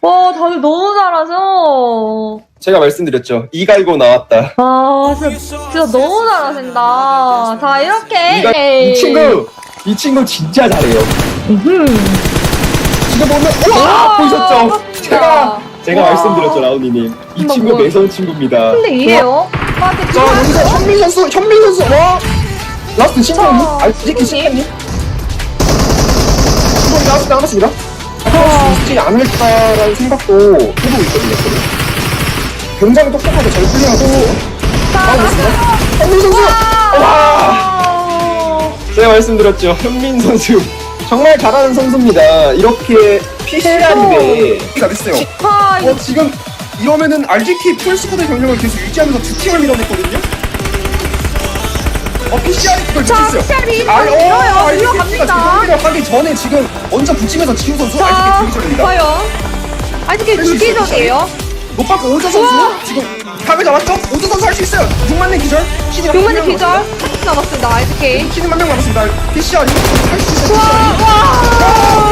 와, 다들 너무 잘하죠? 제가 말씀드렸죠. 이 갈고 나왔다. 아, 진짜, 진짜 너무 잘하신다. 자, 이렇게. 이가, 이 친구, 이 친구 진짜 잘해요. 지금 보면, 와! 보셨죠? 제가, 제가 와. 말씀드렸죠, 라운이님. 이 친구 매서운 친구입니다. 근데 이래요? 맞아, 자, 여기서 현민 선수, 현민 선수, 와! 라스트 신부님, 자, 알지키 신부님. 신부님. 신부님 라스트 남았습니다. 아, 죽지 않을까라는 생각도 해보고 있거든요, 저는. 굉장히 똑똑하게 잘 플레이하고, 자, 아, 나가요. 현민 선수! 와! 와! 제가 말씀드렸죠. 현민 선수. 정말 잘하는 선수입니다. 이렇게 PCR인데. 잘했어요. 아, 어, 지금 이러면은 RGT 풀스쿼드 경력을 계속 유지하면서 두 팀을 밀어냈거든요? 어, PCR이 그걸 자, 지켰어요. PCR이 아, 밀어요. 어, RGT 가 밀어갑니다. 제공을 하기 전에 지금 먼저 붙이면서 지우 선수 자, RGT 불기절입니다. 과연. 할수 있어요, 불기적이에요. 못 받고 오조 선수 우와. 지금 각을 잡았죠? 오조 선수 할 수 있어요. 6만년 기절. 신이 한 용만의 명 기절. 남았습니다, ISK. 신이 한명 남았습니다. PCR이 할수 있어요. 와,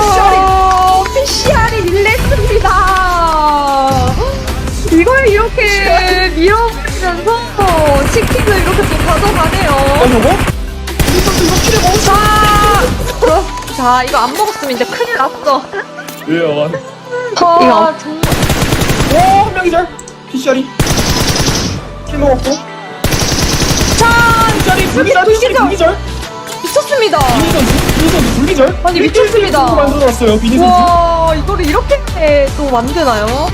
자, 이거 안 먹었으면 이제 큰일 났어. 왜요? 아, 정말. 오, 한 명이절. PCR이. 킬 먹었고. 자, PCR이 불기절, 불기절. 불기절. 미쳤습니다. 비니 선수, 비니 선수 불기절. 아니, 미쳤습니다. 또 만들어놨어요, 비니 선수. 와, 이거를 이렇게 또 만드나요?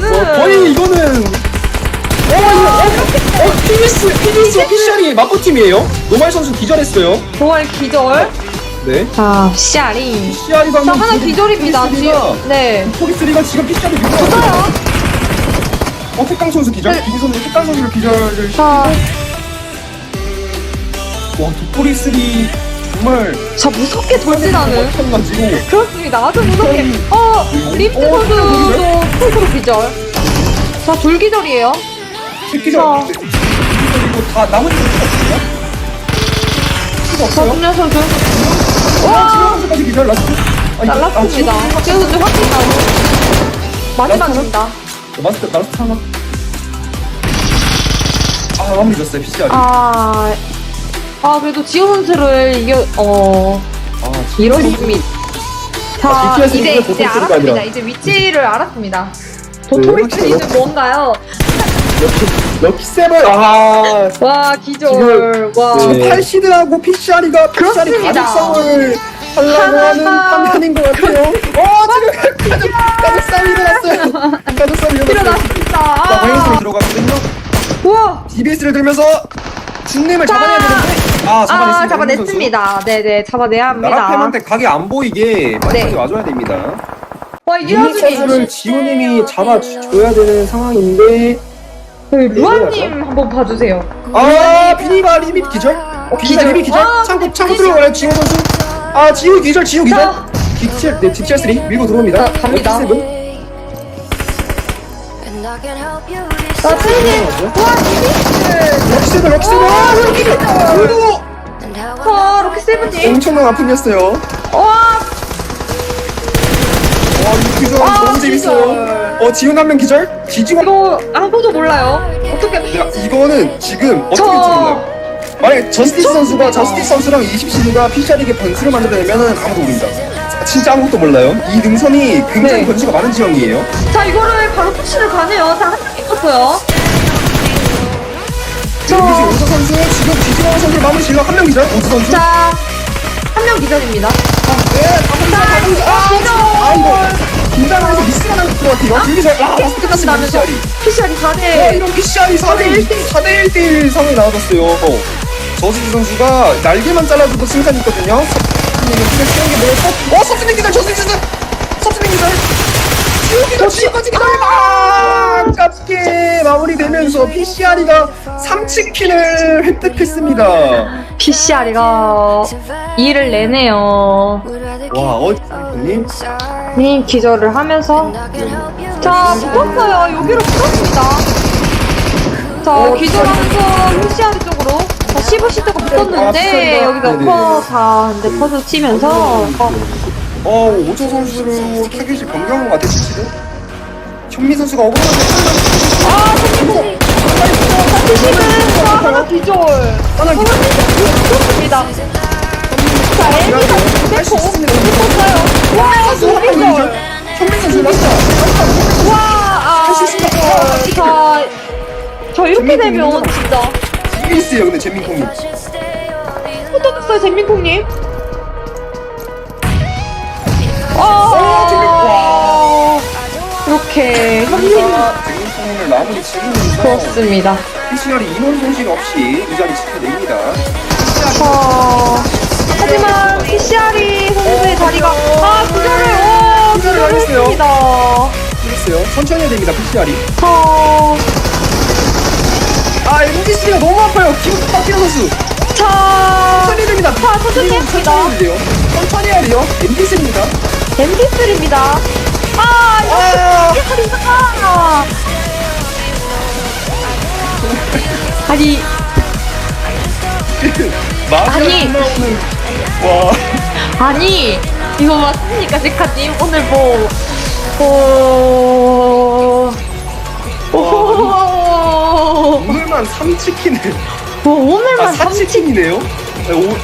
네. 어, 거의 이거는. 어, 이거, 어, 어, PBS, PBS, PCR이 맞고팀이에요. 노말 선수 기절했어요. 정말 기절. 네. 자, PCR이. PCR이 자, 하나 기절입니다, 지금. 네. 포기스리가 지금 PCR이 기절. 좋아요. 어, 택강 선수 기절. 네. 비니 선수 택강 선수를 기절을. 자, 와, 도토리3 정말. 자 무섭게 돌진하는. 그렇습니다. 아주 무섭게. 어, 림스 어, 선수도 풀으로 기절. 자, 둘 기절이에요. 기절. 자. 그리고 다 나머지 선수가 없어요? 수가 자, 없어요? 선수. 지금 기절 날랐습니다. 아, 선수 확실히 나고. 많이 라스트 맞습니다. 어, 마스터 라스트 하나. 아, 마무리 졌어요, PCR이. 아, 아, 아, 그래도 지호 선수를 이겨, 어, 진짜. 이렇습니다. 자, 아, 이제, 이거 이제 도토리가 알았습니다. 아니라. 이제 위치를 알았습니다. 네, 도토리트리는 뭔가요? 럭키, 럭키 세븐. 아, 와, 기절. 와. 지금 팔시드하고 PCR이가 PCR이 그렇습니다. 가족성을 하려고 하는 하나가- 판단인 것 같아요. 어, 지금 가족, 가족 싸움이 일어났어요. 가족 싸움이 일어났어요. 일어났습니다. 자, 아, 들어가거든요. 우와. DBS를 들면서 자. 잡아내야 되는데 아, 잡아냈습니다. 아, 잡아냈습니다. 네네, 잡아내야 합니다. 나라팸한테 각이 안 보이게 빨리 네. 와줘야 됩니다. 와, 유닛 이라준이. 선수를 지호님이 잡아줘야 되는 상황인데 저희 루아님 한번 봐주세요. 아 비니가 리밋 기절? 어, 비니가 기절. 리밋 기절? 아, 창고 창고 기절. 들어가요 지호 선수 아 지호 기절 지호 기절 자. 딕첼 네 딕첼 3 밀고 들어옵니다 자, 갑니다. 세븐. 자, 트레이닝. 와. 럭키 세븐 럭키 세븐 와, 럭키 세븐 와, 로키 세븐님. 엄청난 아픔이었어요 와, 기절 아, 너무 재밌어요 기절. 어 지호 한명 기절? 지지가 이거 아무도 몰라요. 어떻게. 야, 이거는 지금 어떻게 저- 몰라요. 만약에 저스티스 선수가 저스티스 선수랑 20시드가 피셜에게 변수를 만들어내면은 아무도 모릅니다. 진짜 아무것도 몰라요. 이 능선이 굉장히 네. 변수가 많은 지형이에요. 자, 이거를 바로 푸시를 가네요. 자, 한명 있었어요. 지금 오서 선수 지금 지지원 선수 마무리 질러 한 명 기절. 오서 선수. 자, 한 명 기절입니다. 네. 가봅니다. 아, 기절. 아 이거 것 같아요. 둘 기절. 아, 라스트 끝났습니다. 나면서 PCR이. 피셜이 와, 4대. 이런 PCR이 4대 1대 4대 1대1 상황이 나와졌어요. 어. 저스티 선수가 날개만 잘라줘도 승산이 있거든요. 서프닝은 힘을 쓰는 게 뭐였어? 어, 서프닝 기절, 저스티 선수! 서프닝 기절! 지옥까지 기절! 아, 아깝게 마무리되면서 PCR이가 3치킨을 획득했습니다. PCR이가 일을 내네요. 와, 어 님 님 기절을 하면서 자 붙었어요. 여기로 붙었습니다. 자 어, 기절하면서 PCR 쪽으로 자 시브시 쪽으로 아, 붙었는데 붙었다. 여기서 네네. 커다 근데 커서 치면서 어, 어, 오조 선수로 타겟이 변경한 것 같아, 지금. 현미 선수가 억울하게. 아, 선생님. 저 하나 기절. 하나 기절. 좋습니다. 자, 엘미가 할수 됐고. 있습니다. 됐어요. 와, 선수 기절. 현미 선수 맞다. 맞다. 와, 아, 할수 있습니다. 자, 저 이렇게 재밌는 되면 거잖아. 진짜. 이게 있어요, 근데 재민콩님. 어떠셨어요, 잼민콩님? 이렇게 현민 재민콩을 마무리 지으면서 그렇습니다. PCR이 인원 손실 없이 이 자리 지켜냅니다. 자, 하지만 PCR이 선수의 자리가 아 기절을 오 기절을 기절을 하셨어요. 했습니다. 그랬어요. 천천히 해야 됩니다, PCR이. 자, 아, MGC가 너무 아파요. 기분 박기현 선수. 자, 천천히 해야 됩니다. 자, 천천히 이거 합니다. 천천히 해야 돼요. 천천히 해야 돼요. MGC입니다. 엠비스입니다. 아, 아, 아니 아니. 마음이 나오는. 와. 아니 이거 맞습니까 제카님 오늘 뭐 어... 오... 오늘만 3치킨을. 뭐 아, 오늘만 3치 4치킨이네요? 오,